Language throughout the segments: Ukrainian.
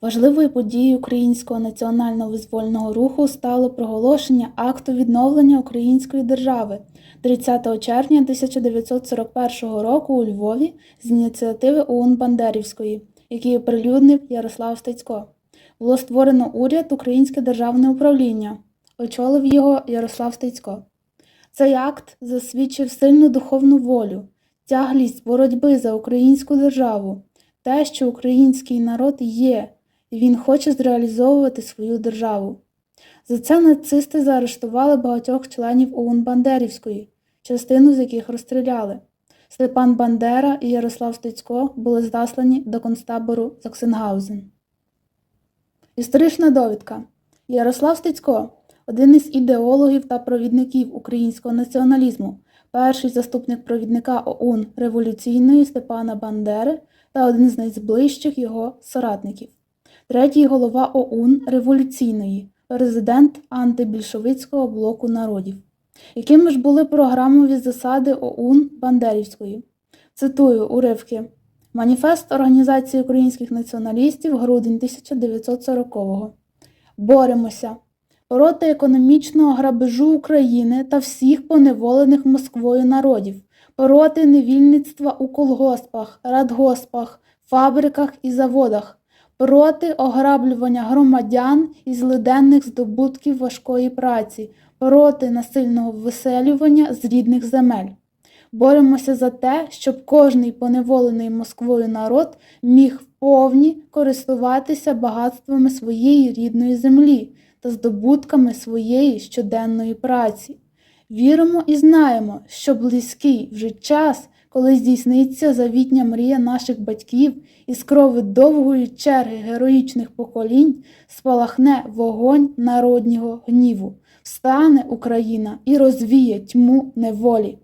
Важливою подією українського національно-визвольного руху стало проголошення акту відновлення української держави 30 червня 1941 року у Львові з ініціативи ОУН Бандерівської, який оприлюднив Ярослав Стецько. Було створено уряд Українське державне управління. Очолив його Ярослав Стецько. Цей акт засвідчив сильну духовну волю, тяглість боротьби за українську державу, те, що український народ є, і він хоче зреалізовувати свою державу. За це нацисти заарештували багатьох членів ОУН Бандерівської, частину з яких розстріляли. Степан Бандера і Ярослав Стецько були заслані до концтабору Заксенгаузен. Історична довідка. Ярослав Стецько один із ідеологів та провідників українського націоналізму, перший заступник провідника ОУН революційної Степана Бандери та один з найближчих його соратників, третій голова ОУН революційної, президент антибільшовицького блоку народів. Якими ж були програмові засади ОУН Бандерівської? Цитую уривки. Маніфест Організації українських націоналістів грудень 1940-го. Боремося проти економічного грабежу України та всіх поневолених Москвою народів, проти невільництва у колгоспах, радгоспах, фабриках і заводах, проти ограблювання громадян і злиденних здобутків важкої праці, проти насильного виселювання з рідних земель. Боремося за те, щоб кожний поневолений Москвою народ міг вповні користуватися багатствами своєї рідної землі та здобутками своєї щоденної праці. Віримо і знаємо, що близький вже час, коли здійсниться завітня мрія наших батьків і з крови довгої черги героїчних поколінь спалахне вогонь народнього гніву, встане Україна і розвіє тьму неволі.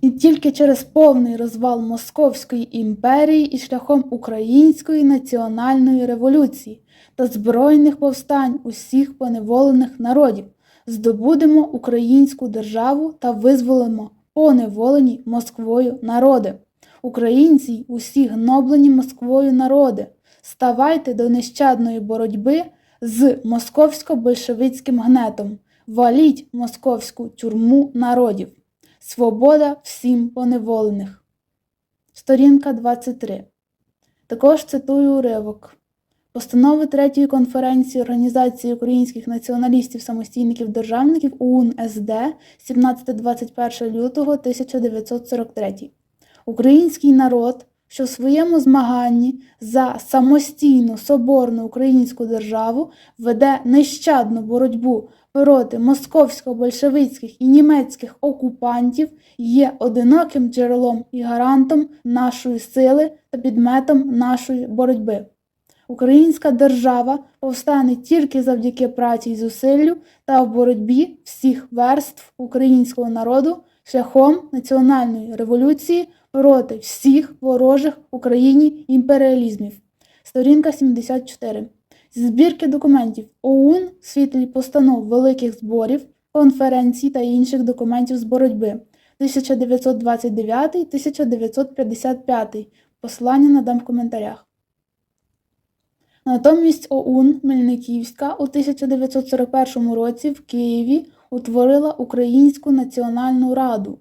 І тільки через повний розвал Московської імперії і шляхом української національної революції та збройних повстань усіх поневолених народів здобудемо українську державу та визволимо поневолені Москвою народи. Українці й усі гноблені Москвою народи, ставайте до нещадної боротьби з московсько-большевицьким гнетом, валіть московську тюрму народів. Свобода всім поневолених. Сторінка 23. Також цитую уривок. Постанови Третьої конференції Організації українських націоналістів-самостійників-державників УН СД 17-21 лютого 1943. Український народ, що в своєму змаганні за самостійну соборну українську державу веде нещадну боротьбу проти московсько-большевицьких і німецьких окупантів, є одиноким джерелом і гарантом нашої сили та підметом нашої боротьби. Українська держава повстане тільки завдяки праці й зусиллю та в боротьбі всіх верств українського народу шляхом національної революції проти всіх ворожих Україні імперіалізмів. Сторінка 74. Зі збірки документів ОУН світлі постанов великих зборів, конференцій та інших документів з боротьби 1929-1955. Послання надам в коментарях. Натомість ОУН Мельниківська у 1941 році в Києві утворила Українську національну раду.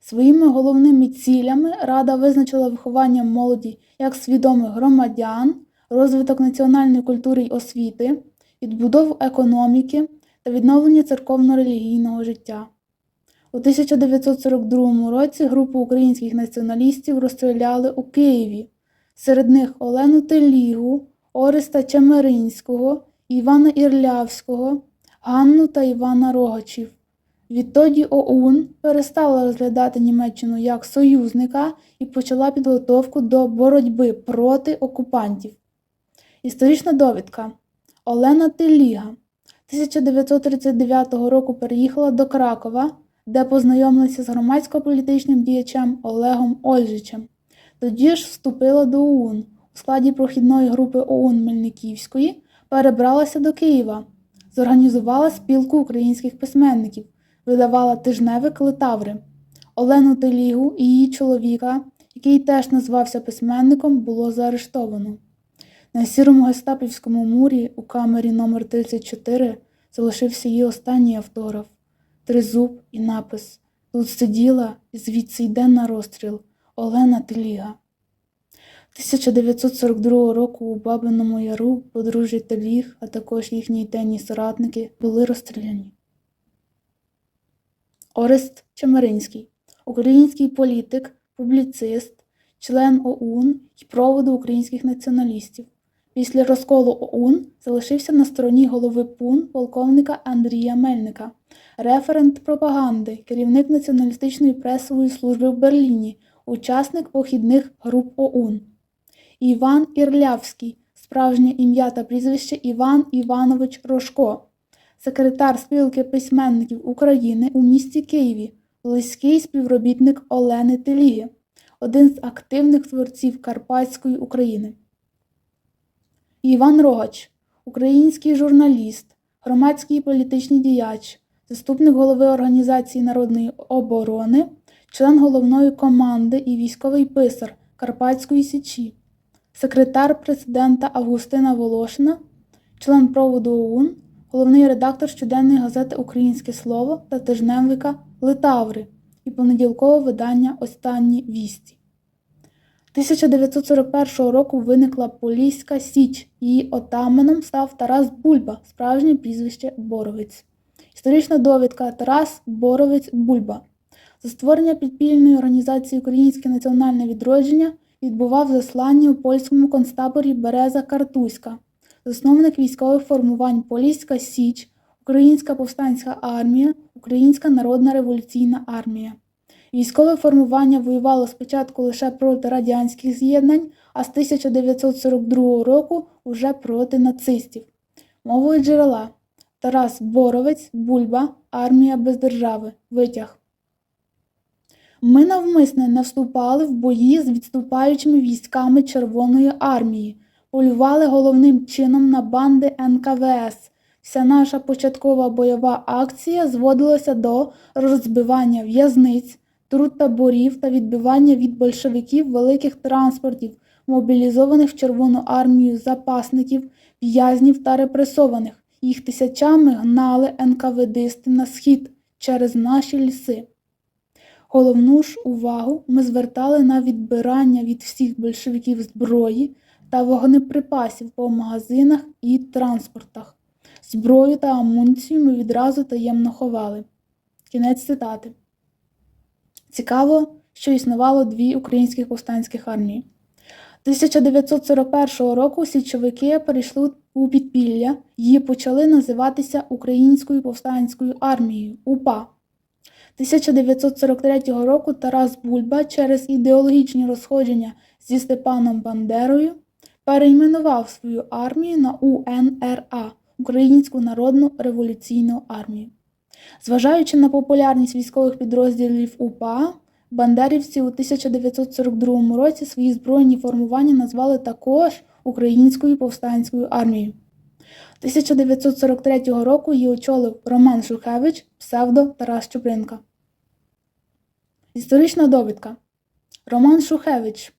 Своїми головними цілями Рада визначила виховання молоді як свідомих громадян, розвиток національної культури й освіти, відбудову економіки та відновлення церковно-релігійного життя. У 1942 році групу українських націоналістів розстріляли у Києві, серед них Олену Телігу, Ореста Чемеринського, Івана Ірлявського, Ганну та Івана Рогачів. Відтоді ОУН перестала розглядати Німеччину як союзника і почала підготовку до боротьби проти окупантів. Історична довідка Олена Теліга 1939 року переїхала до Кракова, де познайомилася з громадсько-політичним діячем Олегом Ольжичем. Тоді ж вступила до ОУН складі прохідної групи ОУН Мельниківської, перебралася до Києва, зорганізувала спілку українських письменників, видавала тижневик Литаври. Олену Телігу і її чоловіка, який теж назвався письменником, було заарештовано. На сірому гестапівському мурі у камері номер 34 залишився її останній автограф, тризуб і напис Тут сиділа і звідси йде на розстріл Олена Теліга. 1942 року у Бабиному Яру подружжя Теліг, а також їхні темні соратники були розстріляні. Орест Чемеринський, український політик, публіцист, член ОУН і проводу українських націоналістів. Після розколу ОУН залишився на стороні голови ПУН полковника Андрія Мельника, референт пропаганди, керівник націоналістичної пресової служби в Берліні, учасник похідних груп ОУН. Іван Ірлявський, справжнє ім'я та прізвище Іван Іванович Рожко, секретар спілки письменників України у місті Києві, близький співробітник Олени Теліги, один з активних творців Карпатської України. Іван Рогач, український журналіст, громадський і політичний діяч, заступник голови Організації народної оборони, член головної команди і військовий писар Карпатської Січі, секретар президента Августина Волошина, член проводу ОУН, головний редактор щоденної газети Українське Слово та тижневика Литаври і понеділкового видання Останні вісті. 1941 року виникла Поліська Січ. Її отаманом став Тарас Бульба, справжнє прізвище Боровець. Історична довідка Тарас Боровець Бульба. За створення підпільної організації Українське національне відродження відбував заслання у польському концтаборі Береза Картузька, засновник військових формувань Поліська Січ, Українська повстанська армія, Українська Народна революційна армія. Військове формування воювало спочатку лише проти радянських з'єднань, а з 1942 року уже проти нацистів. Мовою джерела Тарас Боровець, Бульба, Армія без держави. Витяг. Ми навмисне не вступали в бої з відступаючими військами Червоної армії, полювали головним чином на банди НКВС. Вся наша початкова бойова акція зводилася до розбивання в'язниць, труд таборів та відбивання від большевиків великих транспортів, мобілізованих в Червону армію запасників, в'язнів та репресованих. Їх тисячами гнали НКВДисти на схід через наші ліси. Головну ж увагу ми звертали на відбирання від всіх большевиків зброї та вогнеприпасів по магазинах і транспортах. Зброю та амуніцію ми відразу таємно ховали. Кінець цитати. Цікаво, що існувало дві українських повстанських армії. 1941 року січовики перейшли у підпілля і почали називатися Українською повстанською армією УПА. 1943 року Тарас Бульба через ідеологічні розходження зі Степаном Бандерою перейменував свою армію на УНРА Українську Народну революційну армію. Зважаючи на популярність військових підрозділів УПА, бандерівці у 1942 році свої збройні формування назвали також Українською повстанською армією. 1943 року її очолив Роман Шухевич, псевдо Тарас Чупринка. Історична довідка. Роман Шухевич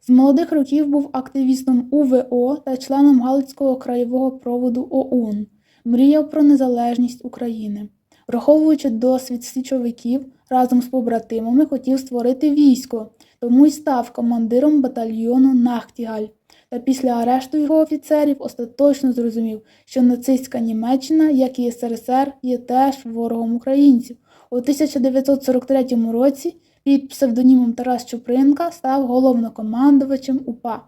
з молодих років був активістом УВО та членом Галицького краєвого проводу ОУН. Мріяв про незалежність України. Враховуючи досвід січовиків, разом з побратимами хотів створити військо, тому й став командиром батальйону Нахтігаль. Та після арешту його офіцерів остаточно зрозумів, що нацистська Німеччина, як і СРСР, є теж ворогом українців. У 1943 році під псевдонімом Тарас Чупринка став головнокомандувачем УПА.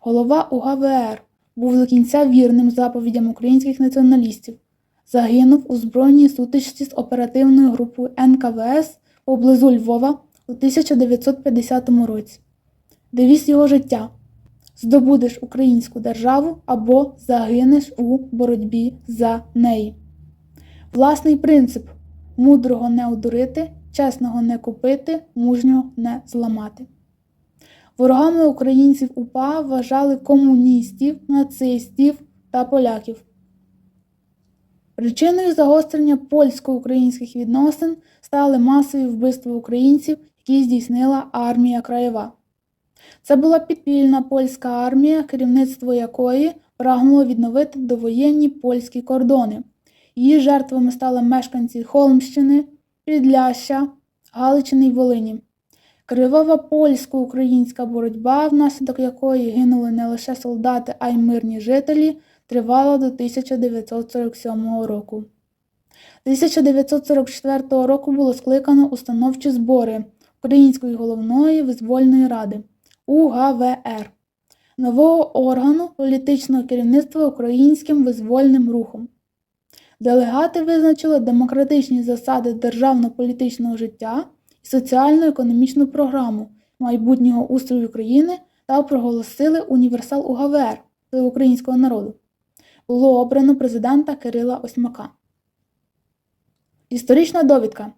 Голова УГВР був до кінця вірним заповідям українських націоналістів. Загинув у збройній сутичці з оперативною групою НКВС поблизу Львова у 1950 році. Девіз його життя здобудеш українську державу або загинеш у боротьбі за неї. Власний принцип мудрого не одурити, чесного не купити, мужнього не зламати. Ворогами українців УПА вважали комуністів, нацистів та поляків. Причиною загострення польсько-українських відносин стали масові вбивства українців, які здійснила армія краєва. Це була підпільна польська армія, керівництво якої прагнуло відновити довоєнні польські кордони. Її жертвами стали мешканці Холмщини, Підляща, Галичини й Волині. Кривава польсько-українська боротьба, внаслідок якої гинули не лише солдати, а й мирні жителі, тривала до 1947 року. 1944 року було скликано установчі збори Української головної визвольної ради УГВР, нового органу політичного керівництва українським визвольним рухом. Делегати визначили демократичні засади державно-політичного життя і соціально-економічну програму майбутнього устрою України та проголосили універсал УГВР для українського народу. Було обрано президента Кирила Осьмака. Історична довідка.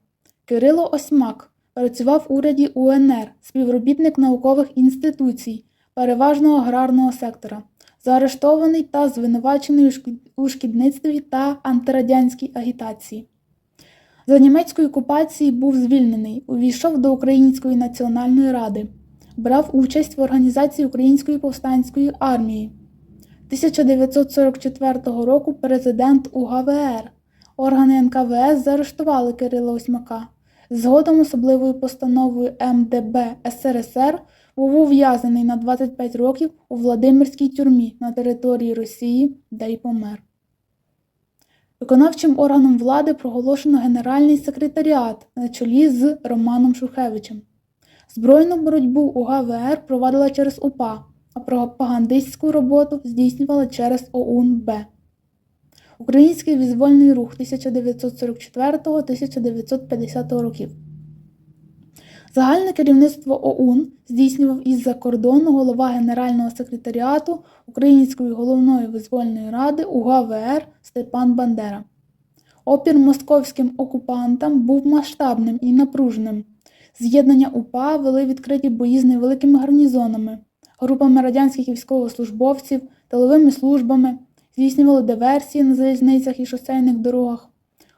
Кирило Осьмак працював в уряді УНР, співробітник наукових інституцій, переважно аграрного сектора, заарештований та звинувачений у шкідництві та антирадянській агітації. За німецької окупації був звільнений, увійшов до Української національної ради, брав участь в організації Української повстанської армії. 1944 року президент УГВР. Органи НКВС заарештували Кирила Осьмака. Згодом особливою постановою МДБ СРСР був ув'язнений на 25 років у Владимирській тюрмі на території Росії, де й помер. Виконавчим органом влади проголошено Генеральний секретаріат на чолі з Романом Шухевичем. Збройну боротьбу УГВР провадила через УПА, а пропагандистську роботу здійснювала через ОУН-Б. Український визвольний рух 1944-1950 років. Загальне керівництво ОУН здійснював із-за кордону голова Генерального секретаріату Української головної визвольної ради УГВР Степан Бандера. Опір московським окупантам був масштабним і напруженим. З'єднання УПА вели відкриті бої з невеликими гарнізонами, групами радянських військовослужбовців, тиловими службами, здійснювали диверсії на залізницях і шосейних дорогах,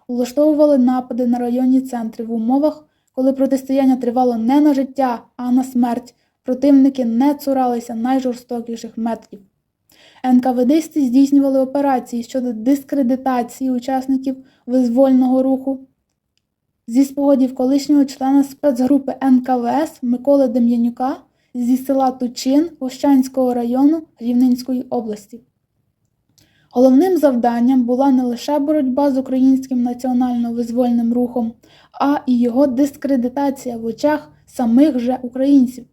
влаштовували напади на районні центри в умовах, коли протистояння тривало не на життя, а на смерть. Противники не цуралися найжорстокіших методів. НКВДисти здійснювали операції щодо дискредитації учасників визвольного руху. Зі спогадів колишнього члена спецгрупи НКВС Миколи Дем'янюка зі села Тучин Вощанського району Рівненської області. Головним завданням була не лише боротьба з українським національно-визвольним рухом, а і його дискредитація в очах самих же українців.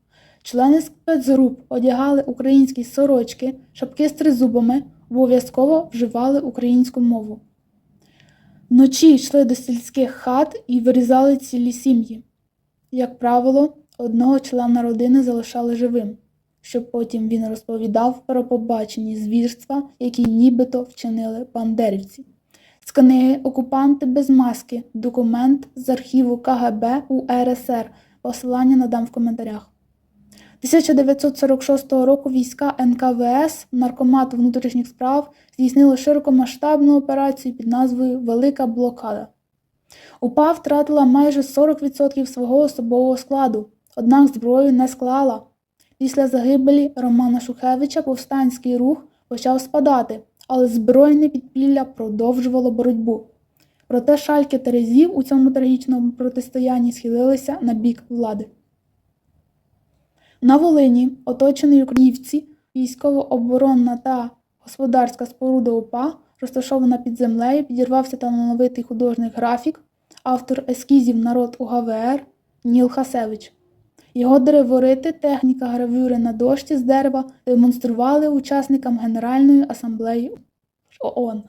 Члени спецгруп одягали українські сорочки, шапки з тризубами, обов'язково вживали українську мову. Вночі йшли до сільських хат і вирізали цілі сім'ї. Як правило, одного члена родини залишали живим, щоб потім він розповідав про побачені звірства, які нібито вчинили бандерівці. Книги Окупанти без маски. Документ з архіву КГБ УРСР. Посилання надам в коментарях. 1946 року війська НКВС, Наркомат внутрішніх справ, здійснили широкомасштабну операцію під назвою Велика блокада. УПА втратила майже 40% свого особового складу, однак зброю не склала. Після загибелі Романа Шухевича повстанський рух почав спадати, але збройне підпілля продовжувало боротьбу. Проте шальки терезів у цьому трагічному протистоянні схилилися на бік влади. На Волині, оточений Українці, військово-оборонна та господарська споруда УПА, розташована під землею, підірвався талановитий художник графік, автор ескізів народ УГВР Ніл Хасевич. Його древорити, техніка гравюри на дошці з дерева демонстрували учасникам Генеральної асамблеї ООН.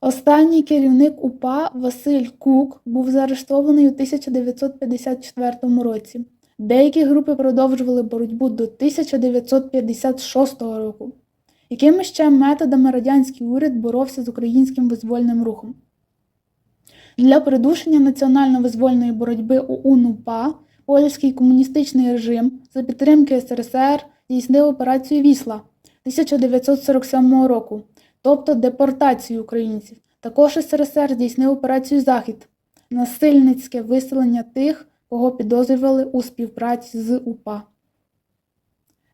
Останній керівник УПА Василь Кук був заарештований у 1954 році. Деякі групи продовжували боротьбу до 1956 року. Якими ще методами радянський уряд боровся з українським визвольним рухом? Для придушення національно-визвольної боротьби ОУН-УПА польський комуністичний режим за підтримки СРСР здійснив операцію Вісла 1947 року, тобто депортацію українців. Також СРСР здійснив операцію Захід насильницьке виселення тих, кого підозрювали у співпраці з УПА.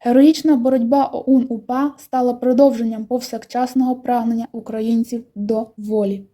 Героїчна боротьба ОУН УПА стала продовженням повсякчасного прагнення українців до волі.